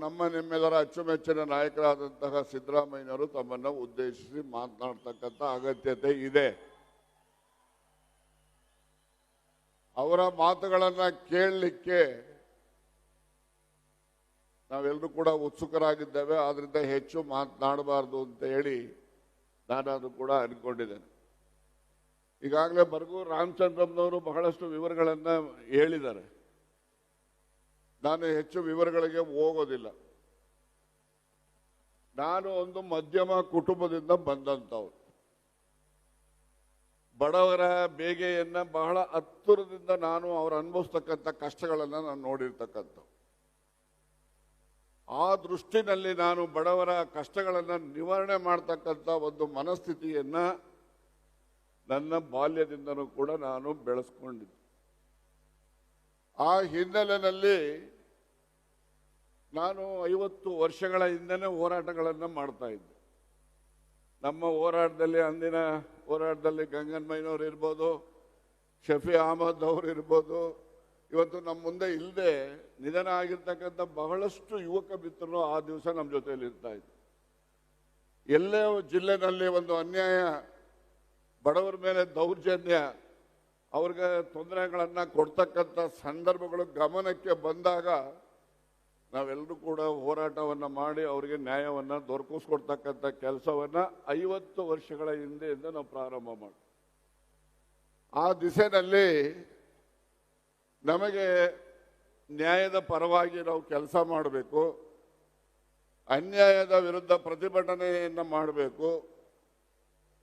ನಮ್ಮ ನಿಮ್ಮೆಲ್ಲರ ಅಚ್ಚುಮೆಚ್ಚಿನ ನಾಯಕರಾದಂತಹ ಸಿದ್ದರಾಮಯ್ಯನವರು ತಮ್ಮನ್ನು ಉದ್ದೇಶಿಸಿ ಮಾತನಾಡ್ತಕ್ಕಂಥ ಅಗತ್ಯತೆ ಇದೆ. ಅವರ ಮಾತುಗಳನ್ನು ಕೇಳಲಿಕ್ಕೆ ನಾವೆಲ್ಲರೂ ಕೂಡ ಉತ್ಸುಕರಾಗಿದ್ದೇವೆ. ಆದ್ರಿಂದ ಹೆಚ್ಚು ಮಾತನಾಡಬಾರ್ದು ಅಂತ ಹೇಳಿ ನಾನು ಕೂಡ ಅನ್ಕೊಂಡಿದ್ದೇನೆ. ಈಗಾಗಲೇ ಬರ್ಗೂ ರಾಮಚಂದ್ರಮ್ನವರು ಬಹಳಷ್ಟು ವಿವರಗಳನ್ನು ಹೇಳಿದ್ದಾರೆ. ನಾನು ಹೆಚ್ಚು ವಿವರಗಳಿಗೆ ಹೋಗೋದಿಲ್ಲ. ನಾನು ಒಂದು ಮಧ್ಯಮ ಕುಟುಂಬದಿಂದ ಬಂದಂಥವ್ರು. ಬಡವರ ಬೇಗೆಯನ್ನ ಬಹಳ ಹತ್ತಿರದಿಂದ ನಾನು ಅವರು ಅನುಭವಿಸ್ತಕ್ಕಂಥ ಕಷ್ಟಗಳನ್ನ ನಾನು ನೋಡಿರ್ತಕ್ಕಂಥ ಆ ದೃಷ್ಟಿನಲ್ಲಿ ನಾನು ಬಡವರ ಕಷ್ಟಗಳನ್ನ ನಿವಾರಣೆ ಮಾಡ್ತಕ್ಕಂಥ ಒಂದು ಮನಸ್ಥಿತಿಯನ್ನ ನನ್ನ ಬಾಲ್ಯದಿಂದನೂ ಕೂಡ ನಾನು ಬೆಳೆಸ್ಕೊಂಡಿದ್ದೆ. ಆ ಹಿನ್ನೆಲೆಯಲ್ಲಿ ನಾನು ಐವತ್ತು ವರ್ಷಗಳ ಹಿಂದೆನೇ ಹೋರಾಟಗಳನ್ನು ಮಾಡ್ತಾ ಇದ್ದೆ. ನಮ್ಮ ಹೋರಾಟದಲ್ಲಿ ಅಂದಿನ ಹೋರಾಟದಲ್ಲಿ ಗಂಗನ್ಮಯ್ಯನವ್ರು ಇರ್ಬೋದು, ಶಫಿ ಅಹಮದ್ ಅವರು ಇರ್ಬೋದು, ಇವತ್ತು ನಮ್ಮ ಮುಂದೆ ಇಲ್ಲದೆ ನಿಧನ ಆಗಿರ್ತಕ್ಕಂಥ ಬಹಳಷ್ಟು ಯುವಕ ಮಿತ್ರರು ಆ ದಿವಸ ನಮ್ಮ ಜೊತೆಯಲ್ಲಿ ಇರ್ತಾ ಇದ್ರು. ಎಲ್ಲೇ ಜಿಲ್ಲೆನಲ್ಲಿ ಒಂದು ಅನ್ಯಾಯ, ಬಡವರ ಮೇಲೆ ದೌರ್ಜನ್ಯ ಅವ್ರಿಗೆ ತೊಂದರೆಗಳನ್ನು ಕೊಡ್ತಕ್ಕಂಥ ಸಂದರ್ಭಗಳು ಗಮನಕ್ಕೆ ಬಂದಾಗ ನಾವೆಲ್ಲರೂ ಕೂಡ ಹೋರಾಟವನ್ನು ಮಾಡಿ ಅವರಿಗೆ ನ್ಯಾಯವನ್ನು ದೊರಕಿಸ್ಕೊಡ್ತಕ್ಕಂಥ ಕೆಲಸವನ್ನು ಐವತ್ತು ವರ್ಷಗಳ ಹಿಂದೆಯಿಂದ ನಾವು ಪ್ರಾರಂಭ ಮಾಡಿ ಆ ದಿಸೆಯಲ್ಲಿ ನಮಗೆ ನ್ಯಾಯದ ಪರವಾಗಿ ನಾವು ಕೆಲಸ ಮಾಡಬೇಕು, ಅನ್ಯಾಯದ ವಿರುದ್ಧ ಪ್ರತಿಭಟನೆಯನ್ನು ಮಾಡಬೇಕು,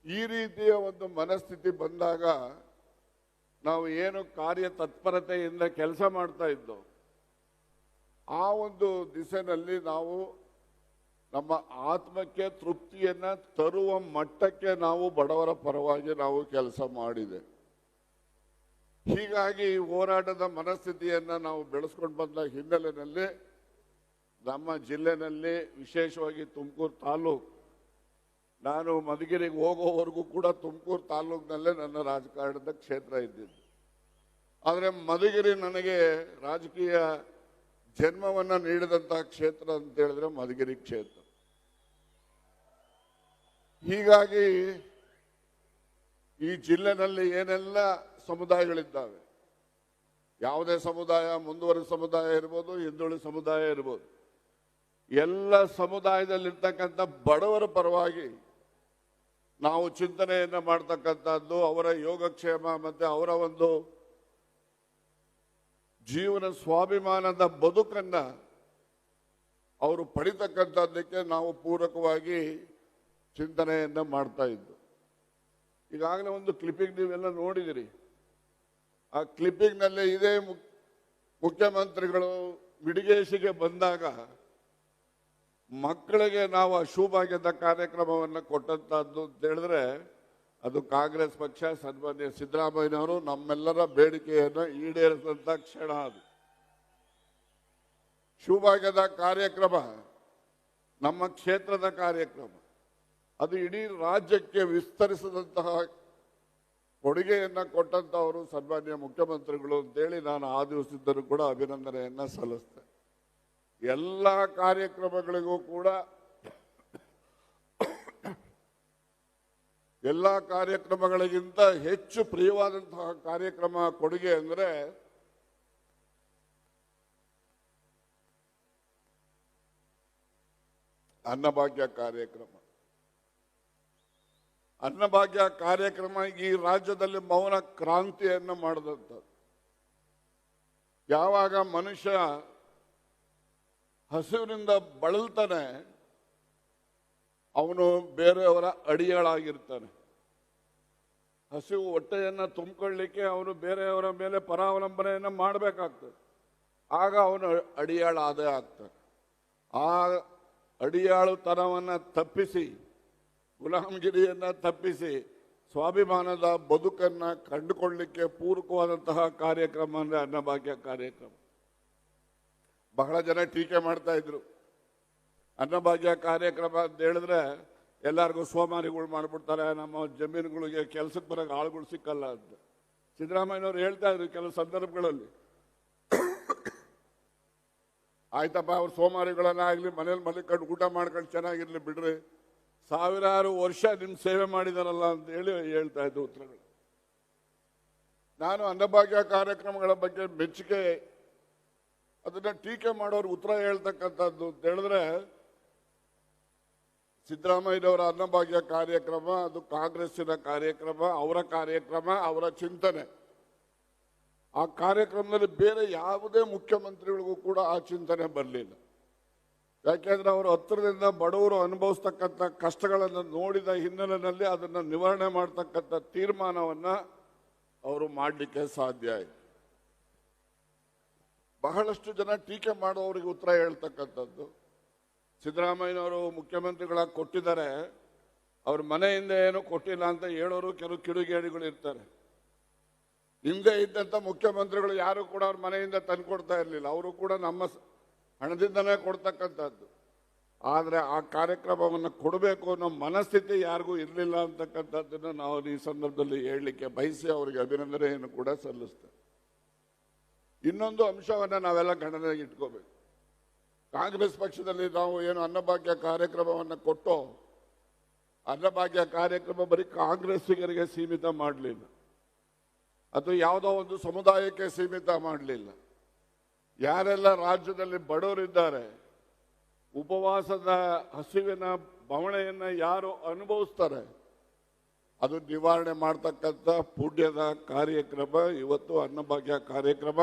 ಈ ರೀತಿಯ ಒಂದು ಮನಸ್ಥಿತಿ ಬಂದಾಗ ನಾವು ಏನು ಕಾರ್ಯ ತತ್ಪರತೆಯಿಂದ ಕೆಲಸ ಮಾಡ್ತಾ ಇದ್ದೋ, ಆ ಒಂದು ದಿಸೆನಲ್ಲಿ ನಾವು ನಮ್ಮ ಆತ್ಮಕ್ಕೆ ತೃಪ್ತಿಯನ್ನ ತರುವ ಮಟ್ಟಕ್ಕೆ ನಾವು ಬಡವರ ಪರವಾಗಿ ನಾವು ಕೆಲಸ ಮಾಡಿದೆ. ಹೀಗಾಗಿ ಈ ಹೋರಾಟದ ಮನಸ್ಥಿತಿಯನ್ನ ನಾವು ಬೆಳೆಸ್ಕೊಂಡು ಬಂದ ಹಿನ್ನೆಲೆಯಲ್ಲಿ ನಮ್ಮ ಜಿಲ್ಲೆನಲ್ಲಿ ವಿಶೇಷವಾಗಿ ತುಮಕೂರು ತಾಲೂಕು ನಾನು ಮಧುಗಿರಿಗೆ ಹೋಗೋವರೆಗೂ ಕೂಡ ತುಮಕೂರು ತಾಲೂಕಿನಲ್ಲೇ ನನ್ನ ರಾಜಕಾರಣದ ಕ್ಷೇತ್ರ ಇದ್ದಿದ್ದು. ಆದರೆ ಮಧುಗಿರಿ ನನಗೆ ರಾಜಕೀಯ ಜನ್ಮವನ್ನು ನೀಡಿದಂತಹ ಕ್ಷೇತ್ರ ಅಂತ ಹೇಳಿದ್ರೆ ಮಧುಗಿರಿ ಕ್ಷೇತ್ರ. ಹೀಗಾಗಿ ಈ ಜಿಲ್ಲೆನಲ್ಲಿ ಏನೆಲ್ಲ ಸಮುದಾಯಗಳಿದ್ದಾವೆ? ಯಾವುದೇ ಸಮುದಾಯ, ಮುಂದುವರಿದ ಸಮುದಾಯ ಇರ್ಬೋದು, ಹಿಂದುಳಿದ ಸಮುದಾಯ ಇರ್ಬೋದು. ಎಲ್ಲ ಸಮುದಾಯದಲ್ಲಿರ್ತಕ್ಕಂಥ ಬಡವರ ಪರವಾಗಿ ನಾವು ಚಿಂತನೆಯನ್ನು ಮಾಡ್ತಕ್ಕಂಥದ್ದು ಅವರ ಯೋಗಕ್ಷೇಮ ಮತ್ತು ಅವರ ಒಂದು ಜೀವನ ಸ್ವಾಭಿಮಾನದ ಬದುಕನ್ನು ಅವರು ಪಡಿತಕ್ಕಂಥದ್ದಕ್ಕೆ ನಾವು ಪೂರಕವಾಗಿ ಚಿಂತನೆಯನ್ನು ಮಾಡ್ತಾ ಇದ್ದು. ಈಗಾಗಲೇ ಒಂದು ಕ್ಲಿಪ್ಪಿಂಗ್ ನೀವೆಲ್ಲ ನೋಡಿದಿರಿ. ಆ ಕ್ಲಿಪ್ಪಿಂಗ್ನಲ್ಲಿ ಇದೇ ಮುಖ್ಯಮಂತ್ರಿಗಳು ಬಿಡಿಗೇಶಿಗೆ ಬಂದಾಗ ಮಕ್ಕಳಿಗೆ ನಾವು ಅಶುಭಾಗ್ಯದ ಕಾರ್ಯಕ್ರಮವನ್ನು ಕೊಟ್ಟಂತಹದ್ದು ಅಂತ ಹೇಳಿದ್ರೆ, ಅದು ಕಾಂಗ್ರೆಸ್ ಪಕ್ಷ, ಸನ್ಮಾನ್ಯ ಸಿದ್ದರಾಮಯ್ಯನವರು ನಮ್ಮೆಲ್ಲರ ಬೇಡಿಕೆಯನ್ನು ಈಡೇರಿಸಿದಂಥ ಕ್ಷಣ ಅದು. ಶುಭಾಗ್ಯದ ಕಾರ್ಯಕ್ರಮ, ನಮ್ಮ ಕ್ಷೇತ್ರದ ಕಾರ್ಯಕ್ರಮ, ಅದು ಇಡೀ ರಾಜ್ಯಕ್ಕೆ ವಿಸ್ತರಿಸಿದಂತಹ ಕೊಡುಗೆಯನ್ನು ಕೊಟ್ಟಂಥವರು ಸನ್ಮಾನ್ಯ ಮುಖ್ಯಮಂತ್ರಿಗಳು ಅಂತೇಳಿ ನಾನು ಆ ದಿವಸದಿಂದಲೂ ಕೂಡ ಅಭಿನಂದನೆಯನ್ನು ಸಲ್ಲಿಸ್ತೇನೆ. ಎಲ್ಲ ಕಾರ್ಯಕ್ರಮಗಳಿಗೂ ಕೂಡ ಎಲ್ಲ ಕಾರ್ಯಕ್ರಮಗಳಿಗಿಂತ ಹೆಚ್ಚು ಪ್ರಿಯವಾದಂತಹ ಕಾರ್ಯಕ್ರಮ ಕೊಡುಗೆ ಅಂದರೆ ಅನ್ನಭಾಗ್ಯ ಕಾರ್ಯಕ್ರಮ. ಅನ್ನಭಾಗ್ಯ ಕಾರ್ಯಕ್ರಮ ಈ ರಾಜ್ಯದಲ್ಲಿ ಮೌನ ಕ್ರಾಂತಿಯನ್ನು ಮಾಡಿದಂಥದ್ದು ಯಾವಾಗ ಮನುಷ್ಯ ಹಸಿವಿನಿಂದ ಬಳಲ್ತಾನೆ, ಅವನು ಬೇರೆಯವರ ಅಡಿಯಾಳಾಗಿರ್ತಾನೆ. ಹಸಿವು ಹೊಟ್ಟೆಯನ್ನು ತುಂಬಿಕೊಳ್ಳಿಕ್ಕೆ ಅವನು ಬೇರೆಯವರ ಮೇಲೆ ಪರಾವಲಂಬನೆಯನ್ನು ಮಾಡಬೇಕಾಗ್ತದೆ. ಆಗ ಅವನು ಅಡಿಯಾಳ ಆದೇ ಆಗ್ತಾನೆ. ಆ ಅಡಿಯಾಳುತನವನ್ನು ತಪ್ಪಿಸಿ, ಗುಲಾಮಗಿರಿಯನ್ನು ತಪ್ಪಿಸಿ, ಸ್ವಾಭಿಮಾನದ ಬದುಕನ್ನು ಕಂಡುಕೊಳ್ಳಿಕ್ಕೆ ಪೂರಕವಾದಂತಹ ಕಾರ್ಯಕ್ರಮ ಅಂದರೆ ಅನ್ನಭಾಗ್ಯ ಕಾರ್ಯಕ್ರಮ. ಬಹಳ ಜನ ಟೀಕೆ ಮಾಡ್ತಾ ಇದ್ರು. ಅನ್ನಭಾಗ್ಯ ಕಾರ್ಯಕ್ರಮ ಅಂತ ಹೇಳಿದ್ರೆ ಎಲ್ಲರಿಗೂ ಸೋಮಾರಿಗಳು ಮಾಡ್ಬಿಡ್ತಾರೆ, ನಮ್ಮ ಜಮೀನುಗಳಿಗೆ ಕೆಲಸಕ್ಕೆ ಬರೋಕೆ ಆಳುಗಳು ಸಿಕ್ಕಲ್ಲ ಅಂತ. ಸಿದ್ದರಾಮಯ್ಯನವರು ಹೇಳ್ತಾ ಇದ್ರು ಕೆಲವು ಸಂದರ್ಭಗಳಲ್ಲಿ. ಆಯ್ತಪ್ಪ, ಅವ್ರು ಸೋಮಾರಿಗಳನ್ನಾಗಲಿ ಮನೇಲಿ ಮಲಿಕೊಂಡು ಊಟ ಮಾಡ್ಕೊಂಡು ಚೆನ್ನಾಗಿರ್ಲಿ ಬಿಡ್ರಿ. ಸಾವಿರಾರು ವರ್ಷ ನಿಮ್ಮ ಸೇವೆ ಮಾಡಿದಾರಲ್ಲ ಅಂತ ಹೇಳಿ ಹೇಳ್ತಾ ಇದ್ದ ಉತ್ತರಗಳು. ನಾನು ಅನ್ನಭಾಗ್ಯ ಕಾರ್ಯಕ್ರಮಗಳ ಬಗ್ಗೆ ಮೆಚ್ಚುಗೆ ಅದನ್ನ ಟೀಕೆ ಮಾಡೋರು ಉತ್ತರ ಹೇಳ್ತಕ್ಕಂಥದ್ದು ಅಂತ ಹೇಳಿದ್ರೆ, ಸಿದ್ದರಾಮಯ್ಯನವರ ಅನ್ನಭಾಗ್ಯ ಕಾರ್ಯಕ್ರಮ, ಅದು ಕಾಂಗ್ರೆಸ್ಸಿನ ಕಾರ್ಯಕ್ರಮ, ಅವರ ಕಾರ್ಯಕ್ರಮ, ಅವರ ಚಿಂತನೆ. ಆ ಕಾರ್ಯಕ್ರಮದಲ್ಲಿ ಬೇರೆ ಯಾವುದೇ ಮುಖ್ಯಮಂತ್ರಿಗಳಿಗೂ ಕೂಡ ಆ ಚಿಂತನೆ ಬರಲಿಲ್ಲ. ಯಾಕೆಂದ್ರೆ ಅವರು ಹತ್ತಿರದಿಂದ ಬಡವರು ಅನುಭವಿಸ್ತಕ್ಕಂಥ ಕಷ್ಟಗಳನ್ನು ನೋಡಿದ ಹಿನ್ನೆಲೆಯಲ್ಲಿ ಅದನ್ನು ನಿವಾರಣೆ ಮಾಡ್ತಕ್ಕಂಥ ತೀರ್ಮಾನವನ್ನು ಅವರು ಮಾಡಲಿಕ್ಕೆ ಸಾಧ್ಯ ಆಯಿತು ಬಹಳಷ್ಟು ಜನ ಟೀಕೆ ಮಾಡುವವರಿಗೆ ಉತ್ತರ ಹೇಳ್ತಕ್ಕಂಥದ್ದು. ಸಿದ್ದರಾಮಯ್ಯನವರು ಮುಖ್ಯಮಂತ್ರಿಗಳಾಗಿ ಕೊಟ್ಟಿದ್ದಾರೆ. ಅವ್ರ ಮನೆಯಿಂದ ಏನು ಕೊಟ್ಟಿಲ್ಲ ಅಂತ ಹೇಳೋರು ಕೆಲವು ಕಿಡುಗೇಡಿಗಳು ಇರ್ತಾರೆ ಹಿಂದೆ ಇದ್ದಂಥ ಮುಖ್ಯಮಂತ್ರಿಗಳು ಯಾರು ಕೂಡ ಅವ್ರ ಮನೆಯಿಂದ ತಂದ್ಕೊಡ್ತಾ ಇರಲಿಲ್ಲ. ಅವರು ಕೂಡ ನಮ್ಮ ಹಣದಿಂದನೇ ಕೊಡ್ತಕ್ಕಂಥದ್ದು. ಆದರೆ ಆ ಕಾರ್ಯಕ್ರಮವನ್ನು ಕೊಡಬೇಕು ಅನ್ನೋ ಮನಸ್ಥಿತಿ ಯಾರಿಗೂ ಇರಲಿಲ್ಲ ಅಂತಕ್ಕಂಥದ್ದನ್ನು ನಾವು ಈ ಸಂದರ್ಭದಲ್ಲಿ ಹೇಳಲಿಕ್ಕೆ ಬಯಸಿ ಅವರಿಗೆ ಅಭಿನಂದನೆಯನ್ನು ಕೂಡ ಸಲ್ಲಿಸ್ತೇವೆ ಇನ್ನೊಂದು ಅಂಶವನ್ನು ನಾವೆಲ್ಲ ಗಣನೆಗೆ ಇಟ್ಕೋಬೇಕು. ಕಾಂಗ್ರೆಸ್ ಪಕ್ಷದಲ್ಲಿ ನಾವು ಏನು ಅನ್ನಭಾಗ್ಯ ಕಾರ್ಯಕ್ರಮವನ್ನು ಕೊಟ್ಟು, ಅನ್ನಭಾಗ್ಯ ಕಾರ್ಯಕ್ರಮ ಬರೀ ಕಾಂಗ್ರೆಸ್ಸಿಗರಿಗೆ ಸೀಮಿತ ಮಾಡಲಿಲ್ಲ. ಅದು ಯಾವುದೋ ಒಂದು ಸಮುದಾಯಕ್ಕೆ ಸೀಮಿತ ಮಾಡಲಿಲ್ಲ. ಯಾರೆಲ್ಲ ರಾಜ್ಯದಲ್ಲಿ ಬಡವರಿದ್ದಾರೆ, ಉಪವಾಸದ ಹಸಿವಿನ ಬವಣೆಯನ್ನು ಯಾರು ಅನುಭವಿಸ್ತಾರೆ, ಅದು ನಿವಾರಣೆ ಮಾಡ್ತಕ್ಕಂಥ ಪುಣ್ಯದ ಕಾರ್ಯಕ್ರಮ, ಇವತ್ತು ಅನ್ನಭಾಗ್ಯ ಕಾರ್ಯಕ್ರಮ.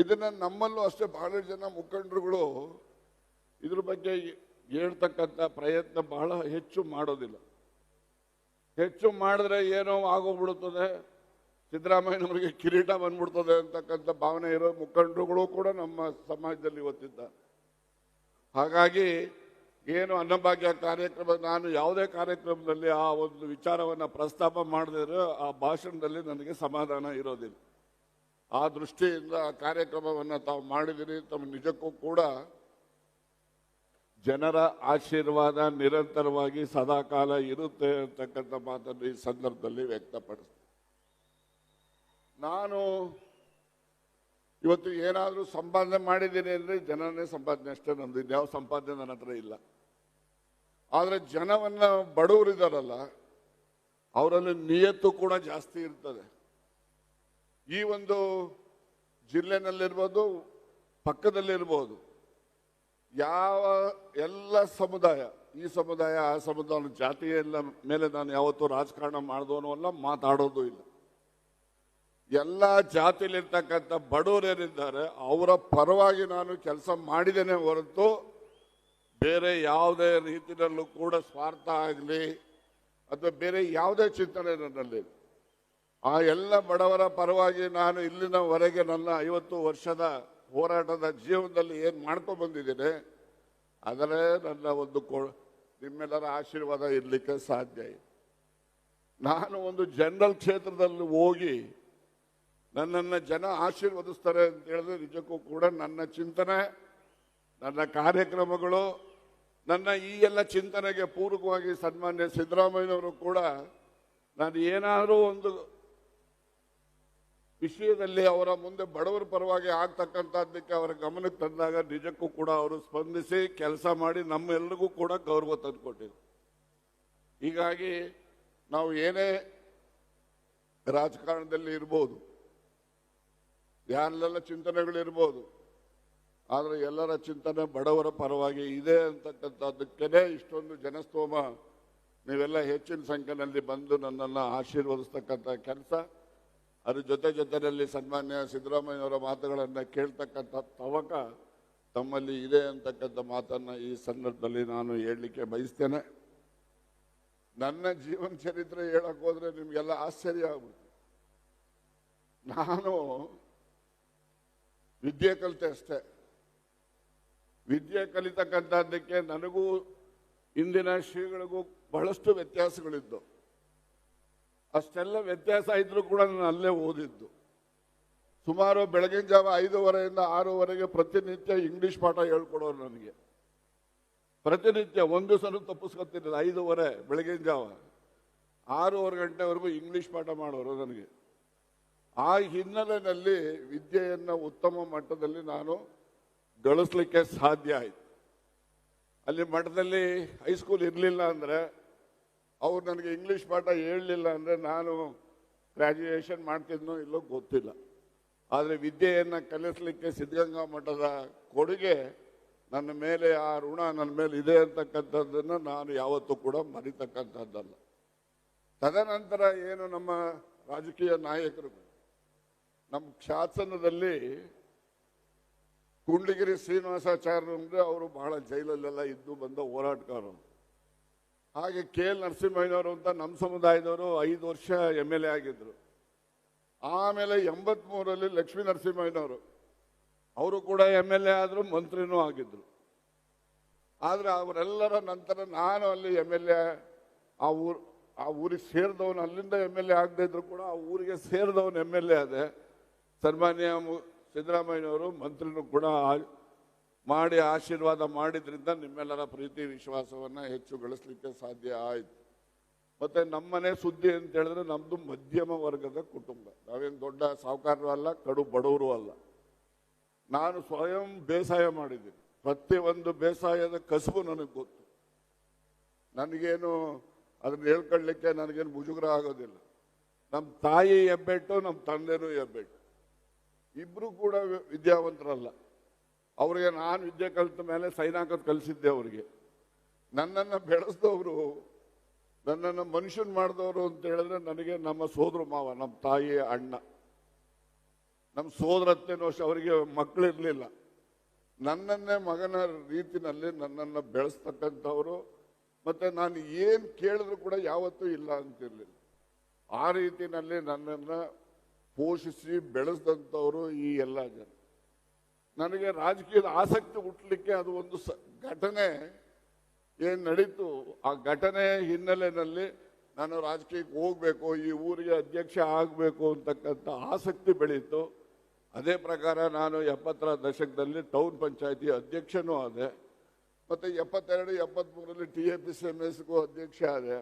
ಇದನ್ನ ನಮ್ಮಲ್ಲೂ ಅಷ್ಟೇ ಬಹಳ ಜನ ಮುಖಂಡರುಗಳು ಇದ್ರ ಬಗ್ಗೆ ಹೇಳ್ತಕ್ಕಂಥ ಪ್ರಯತ್ನ ಬಹಳ ಹೆಚ್ಚು ಮಾಡೋದಿಲ್ಲ. ಹೆಚ್ಚು ಮಾಡಿದ್ರೆ ಏನೋ ಆಗೋಗ್ಬಿಡುತ್ತದೆ. ಸಿದ್ದರಾಮಯ್ಯನವರಿಗೆ ಕಿರೀಟ ಬಂದ್ಬಿಡ್ತದೆ ಅಂತಕ್ಕಂಥ ಭಾವನೆ ಇರೋ ಮುಖಂಡರುಗಳು ಕೂಡ ನಮ್ಮ ಸಮಾಜದಲ್ಲಿ ಇವತ್ತಿದ್ದಾರೆ. ಹಾಗಾಗಿ ಏನು ಅನ್ನಭಾಗ್ಯ ಕಾರ್ಯಕ್ರಮ, ನಾನು ಯಾವುದೇ ಕಾರ್ಯಕ್ರಮದಲ್ಲಿ ಆ ಒಂದು ವಿಚಾರವನ್ನು ಪ್ರಸ್ತಾಪ ಮಾಡದಿದ್ರೆ ಆ ಭಾಷಣದಲ್ಲಿ ನನಗೆ ಸಮಾಧಾನ ಇರೋದಿಲ್ಲ. ಆ ದೃಷ್ಟಿಯಿಂದ ಆ ಕಾರ್ಯಕ್ರಮವನ್ನು ತಾವು ಮಾಡಿದಿರಿ. ತಮ್ಮ ನಿಜಕ್ಕೂ ಕೂಡ ಜನರ ಆಶೀರ್ವಾದ ನಿರಂತರವಾಗಿ ಸದಾಕಾಲ ಇರುತ್ತೆ ಅಂತಕ್ಕಂಥ ಮಾತನ್ನು ಈ ಸಂದರ್ಭದಲ್ಲಿ ವ್ಯಕ್ತಪಡಿಸ್ತೀನಿ. ನಾನು ಇವತ್ತು ಏನಾದರೂ ಸಂಪಾದನೆ ಮಾಡಿದ್ದೀನಿ ಅಂದರೆ ಜನನೇ ಸಂಪಾದನೆ ಅಷ್ಟೇ ನಂದು. ಯಾವ ಸಂಪಾದನೆ ನನ್ನ ಹತ್ರ ಇಲ್ಲ. ಆದರೆ ಜನವನ್ನ ಬಡವರಿದಾರಲ್ಲ, ಅವರಲ್ಲಿ ನಿಯತ್ತು ಕೂಡ ಜಾಸ್ತಿ ಇರ್ತದೆ. ಈ ಒಂದು ಜಿಲ್ಲೆನಲ್ಲಿರ್ಬೋದು, ಪಕ್ಕದಲ್ಲಿರ್ಬೋದು, ಯಾವ ಎಲ್ಲ ಸಮುದಾಯ, ಈ ಸಮುದಾಯ, ಆ ಸಮುದಾಯ ಜಾತಿಯ ಮೇಲೆ ನಾನು ಯಾವತ್ತೂ ರಾಜಕಾರಣ ಮಾಡಿದವನು ಅಲ್ಲ ಮಾತಾಡೋದು ಇಲ್ಲ ಎಲ್ಲ ಜಾತಿಲಿರ್ತಕ್ಕಂಥ ಬಡವರೇನಿದ್ದಾರೆ ಅವರ ಪರವಾಗಿ ನಾನು ಕೆಲಸ ಮಾಡಿದ್ದೇನೆ ಹೊರತು ಬೇರೆ ಯಾವುದೇ ರೀತಿಯಲ್ಲೂ ಕೂಡ ಸ್ವಾರ್ಥ ಆಗಲಿ, ಅಥವಾ ಬೇರೆ ಯಾವುದೇ ಚಿಂತನೆ ನನ್ನಲ್ಲಿ. ಆ ಎಲ್ಲ ಬಡವರ ಪರವಾಗಿ ನಾನು ಇಲ್ಲಿನವರೆಗೆ ನನ್ನ ಐವತ್ತು ವರ್ಷದ ಹೋರಾಟದ ಜೀವನದಲ್ಲಿ ಏನು ಮಾಡ್ಕೊಂಡು ಬಂದಿದ್ದೀನಿ, ಅದರೇ ನನ್ನ ಒಂದು ಕೊ, ನಿಮ್ಮೆಲ್ಲರ ಆಶೀರ್ವಾದ ಇರಲಿಕ್ಕೆ ಸಾಧ್ಯ ಇದೆ. ನಾನು ಒಂದು ಜನರಲ್ ಕ್ಷೇತ್ರದಲ್ಲಿ ಹೋಗಿ ನನ್ನನ್ನು ಜನ ಆಶೀರ್ವದಿಸ್ತಾರೆ ಅಂತ ಹೇಳಿದ್ರೆ ನಿಜಕ್ಕೂ ಕೂಡ ನನ್ನ ಚಿಂತನೆ, ನನ್ನ ಕಾರ್ಯಕ್ರಮಗಳು, ನನ್ನ ಈ ಎಲ್ಲ ಚಿಂತನೆಗೆ ಪೂರಕವಾಗಿ ಸನ್ಮಾನ್ಯ ಸಿದ್ದರಾಮಯ್ಯನವರು ಕೂಡ ನಾನು ಏನಾದರೂ ಒಂದು ವಿಷಯದಲ್ಲಿ ಅವರ ಮುಂದೆ ಬಡವರ ಪರವಾಗಿ ಆಗ್ತಕ್ಕಂಥದ್ದಕ್ಕೆ ಅವರ ಗಮನಕ್ಕೆ ತಂದಾಗ ನಿಜಕ್ಕೂ ಕೂಡ ಅವರು ಸ್ಪಂದಿಸಿ ಕೆಲಸ ಮಾಡಿ ನಮ್ಮೆಲ್ಲರಿಗೂ ಕೂಡ ಗೌರವ ತಂದುಕೊಟ್ಟಿದ್ರು. ಹೀಗಾಗಿ ನಾವು ಏನೇ ರಾಜಕಾರಣದಲ್ಲಿ ಇರ್ಬೋದು ಯಾರಲ್ಲೆಲ್ಲ ಚಿಂತನೆಗಳಿರ್ಬೋದು ಆದರೆ ಎಲ್ಲರ ಚಿಂತನೆ ಬಡವರ ಪರವಾಗಿ ಇದೆ ಅಂತಕ್ಕಂಥದ್ದಕ್ಕೇ ಇಷ್ಟೊಂದು ಜನಸ್ತೋಮ ನೀವೆಲ್ಲ ಹೆಚ್ಚಿನ ಸಂಖ್ಯೆಯಲ್ಲಿ ಬಂದು ನನ್ನನ್ನು ಆಶೀರ್ವದಿಸ್ತಕ್ಕಂಥ ಕೆಲಸ. ಅದ್ರ ಜೊತೆ ಜೊತೆಯಲ್ಲಿ ಸನ್ಮಾನ್ಯ ಸಿದ್ದರಾಮಯ್ಯವರ ಮಾತುಗಳನ್ನು ಕೇಳ್ತಕ್ಕಂಥ ತವಕ ತಮ್ಮಲ್ಲಿ ಇದೆ ಅಂತಕ್ಕಂಥ ಮಾತನ್ನು ಈ ಸಂದರ್ಭದಲ್ಲಿ ನಾನು ಹೇಳಲಿಕ್ಕೆ ಬಯಸ್ತೇನೆ. ನನ್ನ ಜೀವನ ಚರಿತ್ರೆ ಹೇಳಕ್ ಹೋದ್ರೆ ನಿಮಗೆಲ್ಲ ಆಶ್ಚರ್ಯ ಆಗುತ್ತೆ ನಾನು ವಿದ್ಯೆ ಕಲಿತೆ ಅಷ್ಟೇ. ವಿದ್ಯೆ ಕಲಿತಕ್ಕಂಥದ್ದಕ್ಕೆ ನನಗೂ ಇಂದಿನ ಶ್ರೀಗಳಿಗೂ ಬಹಳಷ್ಟು ವ್ಯತ್ಯಾಸಗಳಿದ್ದು. ಅಷ್ಟೆಲ್ಲ ವ್ಯತ್ಯಾಸ ಇದ್ರೂ ಕೂಡ ನಾನು ಅಲ್ಲೇ ಓದಿದ್ದು. ಸುಮಾರು ಬೆಳಗಿನ ಜಾವ ಐದೂವರೆಯಿಂದ ಆರೂವರೆಗೆ ಪ್ರತಿನಿತ್ಯ ಇಂಗ್ಲಿಷ್ ಪಾಠ ಹೇಳ್ಕೊಡೋರು ನನಗೆ. ಪ್ರತಿನಿತ್ಯ ಒಂದು ಸಲ ತಪ್ಪಿಸ್ಕೊತಿರಲಿಲ್ಲ, ಐದೂವರೆ ಬೆಳಗಿನ ಜಾವ. ಆರೂವರೆ ಗಂಟೆವರೆಗೂ ಇಂಗ್ಲಿಷ್ ಪಾಠ ಮಾಡೋರು ನನಗೆ. ಆ ಹಿನ್ನೆಲೆಯಲ್ಲಿ ವಿದ್ಯೆಯನ್ನು ಉತ್ತಮ ಮಟ್ಟದಲ್ಲಿ ನಾನು ಗಳಿಸ್ಲಿಕ್ಕೆ ಸಾಧ್ಯ ಆಯಿತು. ಅಲ್ಲಿ ಮಠದಲ್ಲಿ ಹೈಸ್ಕೂಲ್ ಇರಲಿಲ್ಲ ಅಂದರೆ ಅವ್ರು ನನಗೆ ಇಂಗ್ಲೀಷ್ ಪಾಠ ಹೇಳಲಿಲ್ಲ ಅಂದರೆ ನಾನು ಗ್ರ್ಯಾಜುಯೇಷನ್ ಮಾಡ್ತಿದ್ನೋ ಇಲ್ಲೋ ಗೊತ್ತಿಲ್ಲ. ಆದರೆ ವಿದ್ಯೆಯನ್ನು ಕಲಿಸಲಿಕ್ಕೆ ಸಿದ್ಧಗಂಗಾ ಮಠದ ಕೊಡುಗೆ ನನ್ನ ಮೇಲೆ, ಆ ಋಣ ನನ್ನ ಮೇಲೆ ಇದೆ ಅಂತಕ್ಕಂಥದ್ದನ್ನು ನಾನು ಯಾವತ್ತೂ ಕೂಡ ಮರಿತಕ್ಕಂಥದ್ದಲ್ಲ. ತದನಂತರ ಏನು ನಮ್ಮ ರಾಜಕೀಯ ನಾಯಕರು? ನಮ್ಮ ಶಾಸನದಲ್ಲಿ ಕುಂಡ್ಲಿಗಿರಿ ಶ್ರೀನಿವಾಸಾಚಾರ್ಯರು ಅಂದರೆ ಅವರು ಬಹಳ ಜೈಲಲ್ಲೆಲ್ಲ ಇದ್ದು ಬಂದ ಹೋರಾಟಗಾರರು. ಹಾಗೆ ಕೆ ಎಲ್ ನರಸಿಂಹಯ್ಯನವರು ಅಂತ ನಮ್ಮ ಸಮುದಾಯದವರು ಐದು ವರ್ಷ ಎಂ ಎಲ್ ಎ ಆಗಿದ್ರು. ಆಮೇಲೆ ಎಂಬತ್ಮೂರಲ್ಲಿ ಲಕ್ಷ್ಮೀ ನರಸಿಂಹಯ್ಯನವರು. ಅವರು ಕೂಡ ಎಂ ಎಲ್ ಎ ಆದರು ಮಂತ್ರಿನೂ ಆಗಿದ್ರು. ಆದರೆ ಅವರೆಲ್ಲರ ನಂತರ ನಾನು ಅಲ್ಲಿ ಎಂ ಎಲ್ ಎ, ಆ ಊರು, ಆ ಊರಿಗೆ ಸೇರಿದವನು ಅಲ್ಲಿಂದ ಎಂ ಎಲ್ ಎ ಆಗದೇ ಇದ್ರು ಕೂಡ ಆ ಊರಿಗೆ ಸೇರಿದವನು ಎಂ ಎಲ್ ಎ ಅದೇ ಸನ್ಮಾನ್ಯ ಸಿದ್ದರಾಮಯ್ಯನವರು ಮಂತ್ರಿನೂ ಕೂಡ ಮಾಡಿ ಆಶೀರ್ವಾದ ಮಾಡಿದ್ರಿಂದ ನಿಮ್ಮೆಲ್ಲರ ಪ್ರೀತಿ, ವಿಶ್ವಾಸವನ್ನ ಹೆಚ್ಚು ಗಳಿಸ್ಲಿಕ್ಕೆ ಸಾಧ್ಯ ಆಯ್ತು. ಮತ್ತೆ ನಮ್ಮನೆ ಸುದ್ದಿ ಅಂತ ಹೇಳಿದ್ರೆ ನಮ್ದು ಮಧ್ಯಮ ವರ್ಗದ ಕುಟುಂಬ. ನಾವೇನು ದೊಡ್ಡ ಸಾಹುಕಾರರು ಅಲ್ಲ, ಕಡು ಬಡವರು ಅಲ್ಲ. ನಾನು ಸ್ವಯಂ ಬೇಸಾಯ ಮಾಡಿದ್ದೀನಿ. ಪ್ರತಿಯೊಂದು ಬೇಸಾಯದ ಕಸುಬು ನನಗೆ ಗೊತ್ತು. ನನಗೇನು ಅದನ್ನ ಹೇಳ್ಕೊಳ್ಳಿಕ್ಕೆ ನನಗೇನು ಮುಜುಗರ ಆಗೋದಿಲ್ಲ. ನಮ್ಮ ತಾಯಿ ಹೆಬ್ಬೆಟ್ಟು ನಮ್ಮ ತಂದೆನೂ ಹೆಬ್ಬೆಟ್ಟು. ಇಬ್ಬರು ಕೂಡ ವಿದ್ಯಾವಂತರಲ್ಲ. ಅವ್ರಿಗೆ ನಾನು ವಿದ್ಯೆ ಕಲಿತ ಮೇಲೆ ಸೈನ್ ಹಾಕೋದು ಕಲಿಸಿದ್ದೆ ಅವರಿಗೆ. ನನ್ನನ್ನು ಬೆಳೆಸಿದವರು, ನನ್ನನ್ನು ಮನುಷ್ಯನ್ ಮಾಡಿದವರು ಅಂತ ಹೇಳಿದ್ರೆ ನನಗೆ ನಮ್ಮ ಸೋದರ ಮಾವ, ನಮ್ಮ ತಾಯಿ ಅಣ್ಣ. ನಮ್ಮ ಸೋದರತ್ತೆನೋ ವರ್ಷ ಅವರಿಗೆ ಮಕ್ಕಳಿರಲಿಲ್ಲ ನನ್ನನ್ನೇ ಮಗನ ರೀತಿನಲ್ಲಿ ನನ್ನನ್ನು ಬೆಳೆಸ್ತಕ್ಕಂಥವರು. ಮತ್ತು ನಾನು ಏನು ಕೇಳಿದ್ರು ಕೂಡ ಯಾವತ್ತೂ ಇಲ್ಲ ಅಂತಿರಲಿಲ್ಲ. ಆ ರೀತಿನಲ್ಲಿ ನನ್ನನ್ನು ಪೋಷಿಸಿ ಬೆಳೆಸಿದಂಥವರು ಈ ಎಲ್ಲ ಜನ. ನನಗೆ ರಾಜಕೀಯದ ಆಸಕ್ತಿ ಹುಟ್ಟಲಿಕ್ಕೆ ಅದು ಒಂದು ಘಟನೆ ಏನು ನಡೀತು, ಆ ಘಟನೆ ಹಿನ್ನೆಲೆಯಲ್ಲಿ ನಾನು ರಾಜಕೀಯಕ್ಕೆ ಹೋಗಬೇಕು, ಈ ಊರಿಗೆ ಅಧ್ಯಕ್ಷ ಆಗಬೇಕು ಅಂತಕ್ಕಂಥ ಆಸಕ್ತಿ ಬೆಳೀತು. ಅದೇ ಪ್ರಕಾರ ನಾನು ಎಪ್ಪತ್ತರ ದಶಕದಲ್ಲಿ ಟೌನ್ ಪಂಚಾಯತಿ ಅಧ್ಯಕ್ಷನೂ ಆದೆ. ಮತ್ತು ಎಪ್ಪತ್ತೆರಡು ಎಪ್ಪತ್ತ್ಮೂರರಲ್ಲಿ T A P C M ಎಸ್ಗೂ ಅಧ್ಯಕ್ಷ ಆದೆ.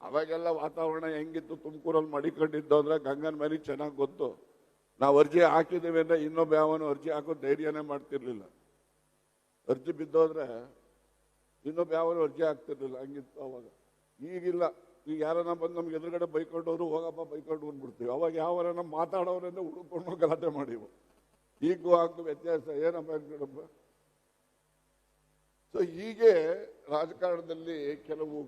ಅವಾಗೆಲ್ಲ ವಾತಾವರಣ ಹೆಂಗಿತ್ತು, ತುಮಕೂರಲ್ಲಿ ಮಡಿಕೊಂಡಿದ್ದು ಅಂದರೆ ಗಂಗನ ಮನೆ ಚೆನ್ನಾಗಿ ಗೊತ್ತು. ನಾವು ಅರ್ಜಿ ಹಾಕಿದ್ದೇವೆ ಅಂದರೆ ಇನ್ನೊಬ್ಬ ಯಾವನು ಅರ್ಜಿ ಹಾಕೋ ಧೈರ್ಯನೇ ಮಾಡ್ತಿರ್ಲಿಲ್ಲ. ಅರ್ಜಿ ಬಿದ್ದೋದ್ರೆ ಇನ್ನೊಬ್ಬ ಯಾವನು ಅರ್ಜಿ ಹಾಕ್ತಿರ್ಲಿಲ್ಲ, ಹಂಗಿತ್ತು ಅವಾಗ. ಈಗಿಲ್ಲ, ಈಗ ಯಾರನ್ನ ಬಂದು ನಮ್ಗೆ ಎದುರುಗಡೆ ಬೈಕೊಂಡವರು, ಹೋಗಪ್ಪ ಬೈಕೊಂಡು ಬಂದ್ಬಿಡ್ತೀವಿ. ಅವಾಗ ಯಾವರನ್ನ ಮಾತಾಡೋರನ್ನ ಹುಡುಕೊಂಡು ಗಲಾಟೆ ಮಾಡಿವು ಈಗೂ ಹಾಕು ವ್ಯತ್ಯಾಸ. ಏನಪ್ಪ ಸೊ ಹೀಗೆ ರಾಜಕಾರಣದಲ್ಲಿ ಕೆಲವು